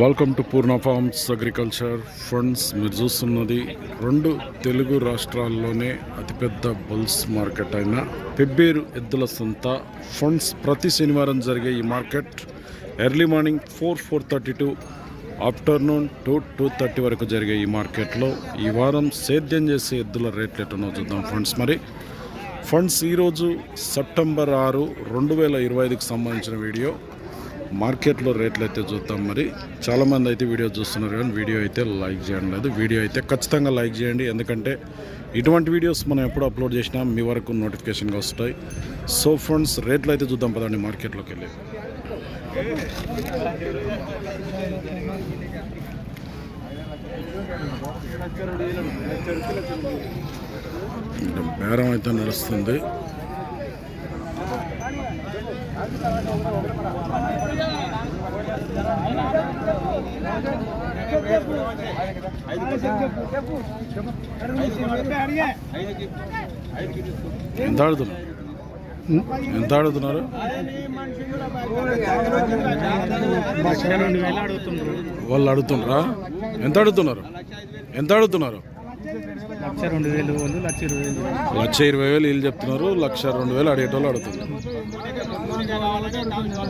Welcome to Purna farms agriculture funds మీరు చూస్తున్నది రెండు తెలుగు రాష్ట్రాల్లోనే అతిపెద్ద బుల్స్ మార్కెట్ అయిన పెబ్బేరు ఎద్దుల సంత. ఫండ్స్ ప్రతి శనివారం జరిగే ఈ market early morning four four thirty to afternoon two two thirty వరకు జరిగే ఈ మార్కెట్లో ఈ వారం సేద్యం చేసే ఎద్దుల రేట్లు ఎట్టనో చూద్దాం ఫండ్స్ మరి ఫండ్స్ ఈరోజు సెప్టెంబర్ ఆరు రెండు వేల ఇరవై ఐదుకు సంబంధించిన వీడియో. మార్కెట్లో రేట్లు అయితే చూద్దాం మరి. చాలామంది అయితే వీడియో చూస్తున్నారు కానీ వీడియో అయితే లైక్ చేయడం లేదు. వీడియో అయితే ఖచ్చితంగా లైక్ చేయండి. ఎందుకంటే ఇటువంటి వీడియోస్ మనం ఎప్పుడు అప్లోడ్ చేసినా మీ వరకు నోటిఫికేషన్గా వస్తాయి. సో ఫ్రెండ్స్ రేట్లు అయితే చూద్దాం పదండి మార్కెట్లోకి వెళ్ళి. బేరం అయితే నడుస్తుంది. ఎంత ఆడుతున్నారు? ఎంత ఆడుతున్నారు? వాళ్ళు అడుగుతున్నారా ఎంత అడుగుతున్నారు ఎంత అడుగుతున్నారు లక్ష రెండు వేలు వాళ్ళు లక్ష ఇరవై వేలు. లక్ష ఇరవై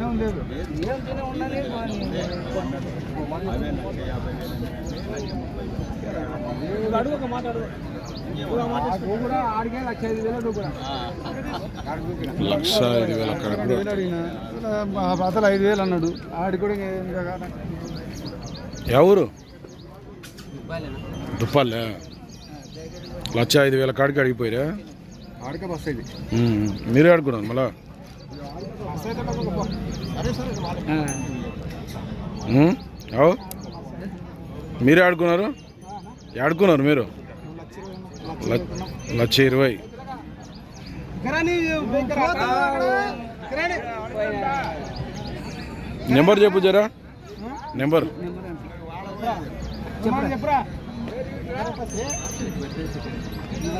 తినం లేదు. అడుగు ఒక మాట అడుగు లక్ష ఐదు వేలు ఐదు అన్నాడు. ఆడి కూడా. ఎవరు దుప్పాలే లక్ష ఐదు వేల కాడికి అడిగిపోయారా ఆడికే బస్ మీరే ఆడుకున్నారు మళ్ళా? అవు? మీరు ఆడుకున్నారు? ఆడుకున్నారు మీరు? లక్ష ఇరవై. నెంబర్ చెప్పు జరా. నెంబర్. చెప్పరా?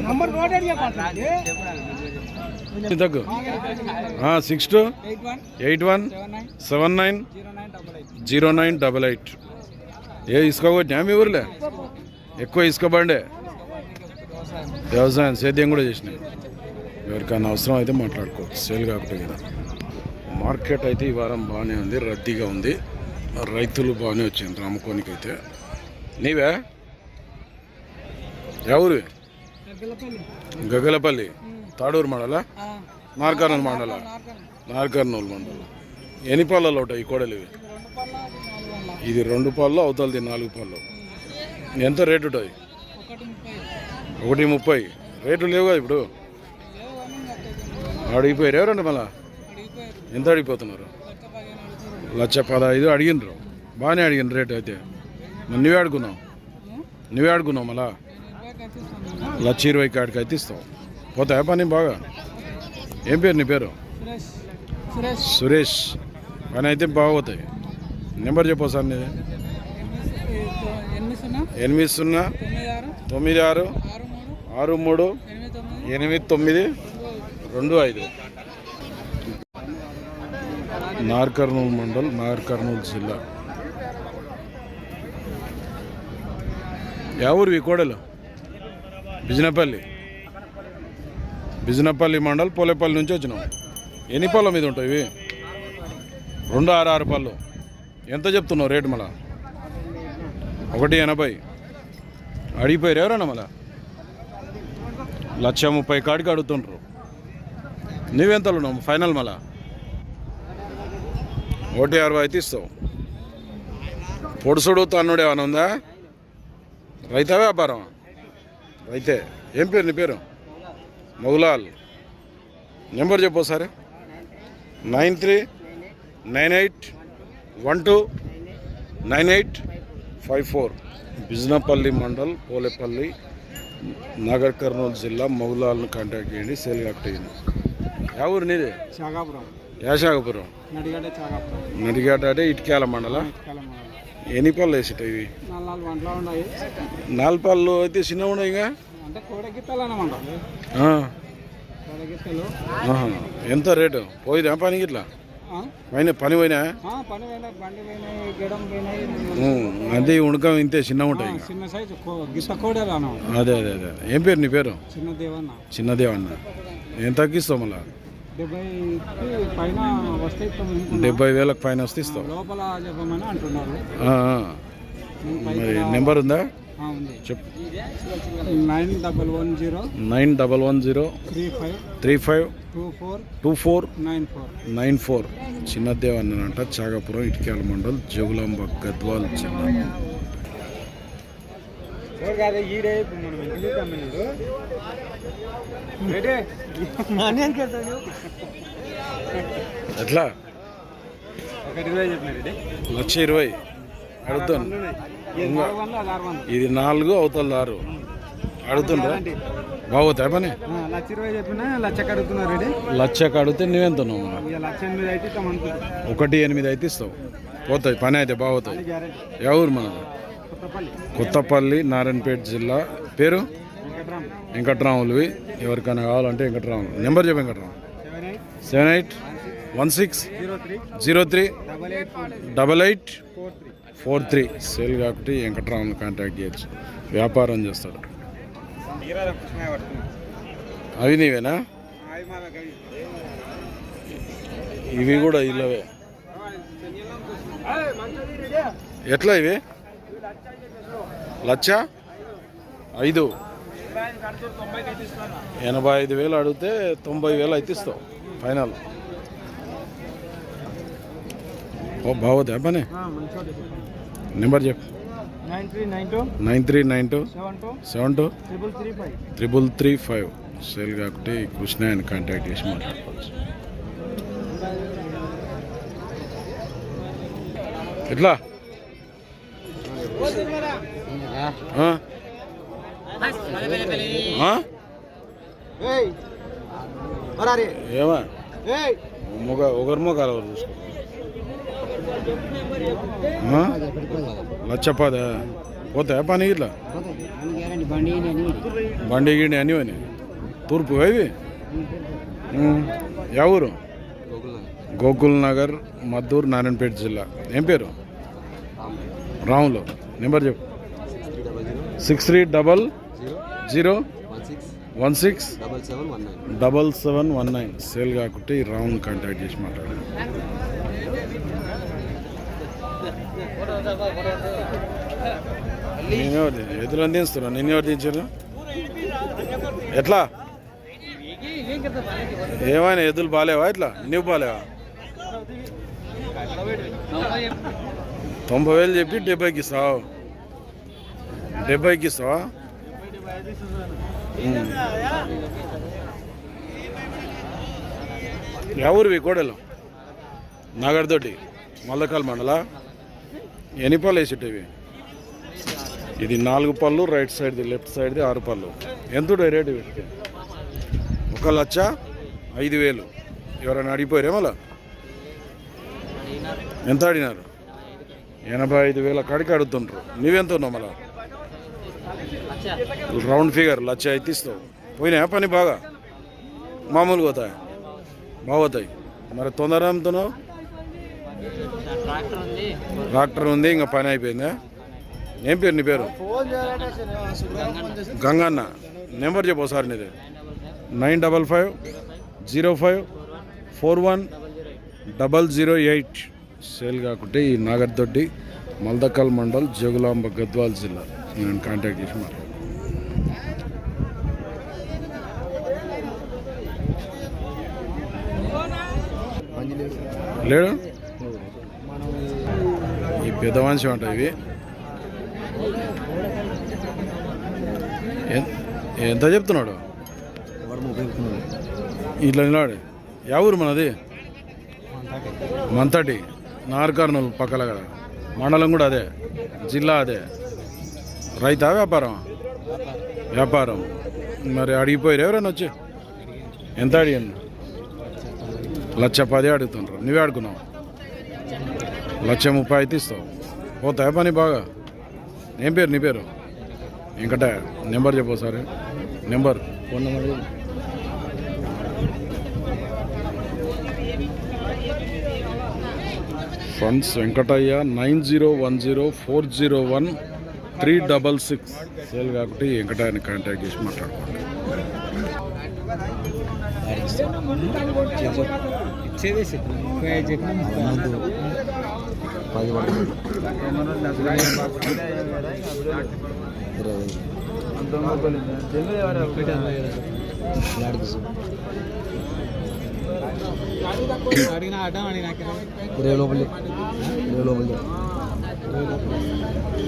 నంబర్ తగ్గు. Six two eight one seven nine zero nine double eight. ఏ ఇసుక కొట్టినా మీ ఊర్లే? ఎక్కువ ఇసుక బండే వ్యవసాయం సేద్యం కూడా చేసినాయి. ఎవరికైనా అవసరం అయితే మాట్లాడుకోవచ్చు. సేల్ కాకపోతే కదా. మార్కెట్ అయితే ఈ వారం బాగానే ఉంది రద్దీగా ఉంది. రైతులు బాగానే వచ్చింది అమ్ముకోనికి అయితే నీవే? ఎవరు గగలపల్లి తాడూరు మండల నార్కర్నూలు మండల నార్కర్నూలు మండల ఎన్ని పళ్ళలో ఉంటాయి ఈ కోడలు ఇవి ఇది రెండు పళ్ళు అవతలది నాలుగు పళ్ళు ఎంత రేటు ఉంటాయి ఒకటి ముప్పై రేటు లేవుగా ఇప్పుడు అడిగిపోయారు ఎవరండి మళ్ళా ఎంత అడిగిపోతున్నారు లక్ష పదహైదు అడిగినరు బాగానే అడిగిన రేటు అయితే మరి నువ్వే అడుగున్నావు నువ్వే అడుగున్నావు మళ్ళా లక్ష ఇరవై కాడికి అయితే ఇస్తాం. పోతాయా పని బాగా? ఏం పేరు నీ పేరు? సురేష్. పని అయితే బాగోతాయి నెంబర్ చెప్పు సార్ నీది. ఎనిమిది సున్నా తొమ్మిది ఆరు ఆరు మూడు ఎనిమిది తొమ్మిది రెండు ఐదు. నార్కర్నూలు మండల్ నార్కర్నూలు జిల్లా. ఎవరు ఈ కోడలు? బిజినపల్లి. బిజినపల్లి మండల్ పోలేపల్లి నుంచి వచ్చినాం. ఎన్ని పళ్ళ మీద ఉంటాయి ఇవి? రెండు ఆరు ఆరు పళ్ళు. ఎంత చెప్తున్నావు రేటు మళ్ళా? ఒకటి ఎనభై. అడిగిపోయారు ఎవరన్నా మళ్ళా? లక్ష ముప్పై కాడికి అడుగుతుండ్రు. నువ్వెంతలు ఉన్నావు? ఫైనల్ మళ్ళా? ఒకటి అరవై అయితే ఇస్తావు. పొడుసుడు తన్నుడు ఏమైనా ఉందా? రైతా వ్యాపారం? రైతే ఏం పేరు నీ పేరు? మొగులాల్ నెంబర్ చెప్పు సరే nine three nine eight one two nine eight five four. Bijinapalli mandal Polepalli Nagar Kurnool జిల్లా మౌలాలను కాంటాక్ట్ చేయండి సేల్ కట్టేయండి యా ఊరు నీది? యాశాగపురం నడిగాట అంటే ఇటుకేల మండల. ఎన్ని పళ్ళు వేసేట ఇవి? నాలుగు పళ్ళు అయితే చిన్న ఉన్నాయి ఇంకా. ఎంత రేటు? పోయినా పనికి ఇట్లా? పైన పని పోయినా ఈ ఉణకం ఇంతే చిన్న ఉంటాయి అదే అదే అదే ఏం పేరు నీ పేరు? చిన్న దేవన్న చిన్నదేవన్న. ఏం తగ్గిస్తావు మళ్ళా? డెబ్బై ఇస్తాం వేలకు పైన వస్తే మరి రా- నెంబర్ ఉందా? చెప్పు. Nine double one zero nine double one zero three five three five two four two four nine four. Nine four. చిన్నదేవన్ననంట Chagapuram Itikyala mandal Jogulamba Gadwal జిల్లా. ఎట్లా ఒకటి ఇరవై లక్ష ఇరవై. అడుగుతాను. ఇది నాలుగు అవతల ఆరు. అడుగుతుండ్రా? బాగోతాయి పని? లక్ష ఇరవై చెప్పినా అడుగుతున్నారు లక్షకు అడిగితే లక్ష ఎనిమిది అయితే ఒకటి ఎనిమిది అయితే ఇస్తావు. పోతాయి పని అయితే బాగోతాయి. ఎవరు మనది? కొత్తపల్లి. నారాయణపేట జిల్లా. పేరు? వెంకట్రామ్ వెంకట్రాములువి. ఎవరికైనా కావాలంటే వెంకట్రాములు. నెంబర్ చెప్పు Venkatramu. Seven eight one six zero three double eight four three. Sale కాబట్టి వెంకట్రాములు కాంటాక్ట్ చేయొచ్చు. వ్యాపారం చేస్తాడు. అవి నీవేనా? ఇవి కూడా ఇల్లవే ఎట్లా ఇవి? లచ్చ? ఐదు. ఎనభై ఐదు వేలు అడిగితే తొంభై వేలు అయితే ఇస్తావు. ఫైనల్. ఓ బాగోదా పని నెంబర్ చెప్పు. Nine three nine two. Seven two. Triple three five. Sale కాబట్టి కృష్ణ ఆయన కాంటాక్ట్ చేసి మాట్లాడుకోవచ్చు. ఎట్లా? ఏమా? మొగ ఒకరి ఎవరు చూసుకో ఆ? లచ్చ పదా పోతాయా పని ఇట్లా బండి గిండి అని అని తూర్పు. యా ఊరు? గోకుల్ నగర్ మద్దూర్ నారాయణపేట జిల్లా. ఏం పేరు? రాములు. నెంబర్ చెప్పు. Six three double zero. One six. Double seven one nine. Sale కాకుంటే ఈ రాముని కాంటాక్ట్ చేసి మాట్లాడారు నేనెవరు ఎదురు అందిస్తున్నా నేను ఎవరు దించారు? ఎట్లా? ఏమైనా ఎద్దులు బాగాలేవా ఇట్లా? నువ్వు బాగాలేవా తొంభై వేలు చెప్పి డెబ్బైకి ఇస్తావు. డెబ్బైకి ఇస్తావా ఎవరివి కోడలు? నాగర్దొడ్డి మల్లకాల్ మండల? ఎన్ని పళ్ళు వేసేటివి ఇది నాలుగు పళ్ళు రైట్ సైడ్ది లెఫ్ట్ సైడ్ది ఆరు పళ్ళు. ఎంత రేటు వీటికి? ఒక లక్ష ఐదు వేలు. ఎవరైనా అడిగిపోయారే మళ్ళా ఎంత అడిగినారు? ఎనభై ఐదు వేల కాడికి అడుగుతుండ్రు. నువ్వెంత ఉన్నావు మళ్ళా? రౌండ్ ఫిగర్ లచ్చ అయితే ఇస్తావు పోయినా పని బాగా మామూలుగా పోతాయి బాగోతాయి మరి తొందర అమ్ముతున్నావు ట్రాక్టర్ ఉంది ఇంకా పని అయిపోయిందా ఏం పేరు నీ పేరు గంగన్న నెంబర్ చెప్పు సార్ నీది nine double five zero five four one double zero eight sale కాకుంటే ఈ నాగర్దొడ్డి మల్దకల్ మండల్ జగులాంబ గద్వాల్ జిల్లా నేను కాంటాక్ట్ చేసి మాట్లాడు. లేడు? ఈ పెద్ద మనిషి అంట ఇవి. ఎన్- ఎంత చెప్తున్నాడు? ఇట్లా నిలబడి. యా ఊరు మనది? మంతటి. నార్కర్నూలు పక్కల కదా. మండలం కూడా అదే. జిల్లా అదే. రైతా వ్యాపారం? వ్యాపారం. మరి అడిగిపోయారు ఎవరైనా వచ్చి? ఎంత అడిగాను లక్ష పది అడుగుతుండ్రు. నువ్వే అడుగున్నావు? లక్ష ముప్పై అయితే ఇస్తావు. పోతాయా పని బాగా? ఏం పేరు నీ పేరు? ఇంకట నెంబర్ చెప్పు సరే number. Phone number. Funds Venkataiah nine zero one zero four zero one three double six. Sale కాబట్టి వెంకటయ్యని కాంటాక్ట్ చేసి మాట్లాడుకోండి. ఇచ్చేదే చెప్పిన పది పడుతుంది అడిగిన ఆట అడిగిన ఇరవై లోపలి ఇరవై లోపలి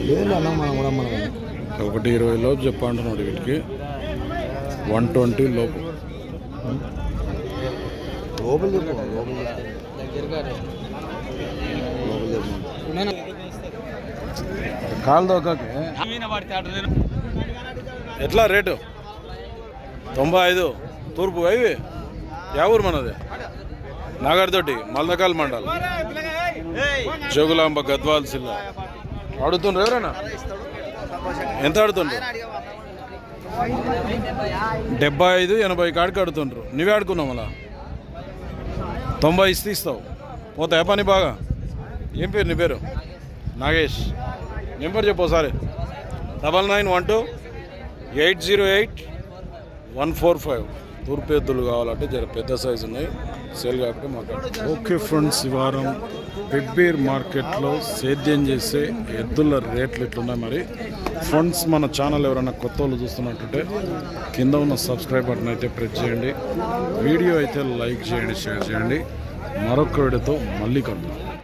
లేదు అన్న మనం కూడా మనం ఒకటి ఇరవై లోపు చెప్పంటున్నాడు వీటికి. వన్ ట్వంటీ లోపు. లోపల కాలు ఎట్లా రేటు? తొంభై ఐదు. తూర్పు అవి యా ఊరు మనది? నాగార్తోటి మల్దకాల్ మండల్. జోగులాంబ గద్వాల్ జిల్లా. అడుగుతుండ్రు ఎవరైనా? ఎంత ఆడుతుండ్రు? డెబ్బై ఐదు ఎనభై కాడికి ఆడుతుండ్రు. నువ్వే ఆడుకున్నావు మళ్ళా? తొంభై ఇస్తే ఇస్తావు. పోతాయా పని బాగా? ఏం పేరు నీ పేరు? నాగేష్. నెంబర్ చెప్పు ఒకసారి. Double nine one two eight zero eight one four five. తూర్పు ఎద్దులు కావాలంటే జర పెద్ద సైజు ఉన్నాయి. సేల్ కాకపోతే మాట్లాడు ఓకే ఫ్రెండ్స్ ఈ వారం పెబ్బేర్ మార్కెట్లో సేద్యం చేసే ఎద్దుల రేట్లు ఎట్లున్నాయి మరి? ఫ్రెండ్స్ మన ఛానల్ ఎవరైనా కొత్త వాళ్ళు చూస్తున్నట్టుంటే కింద ఉన్న సబ్స్క్రైబ్ బటన్ అయితే ప్రెస్ చేయండి. వీడియో అయితే లైక్ చేయండి షేర్ చేయండి. మరొక వీడియోతో మళ్ళీ కలుద్దాం.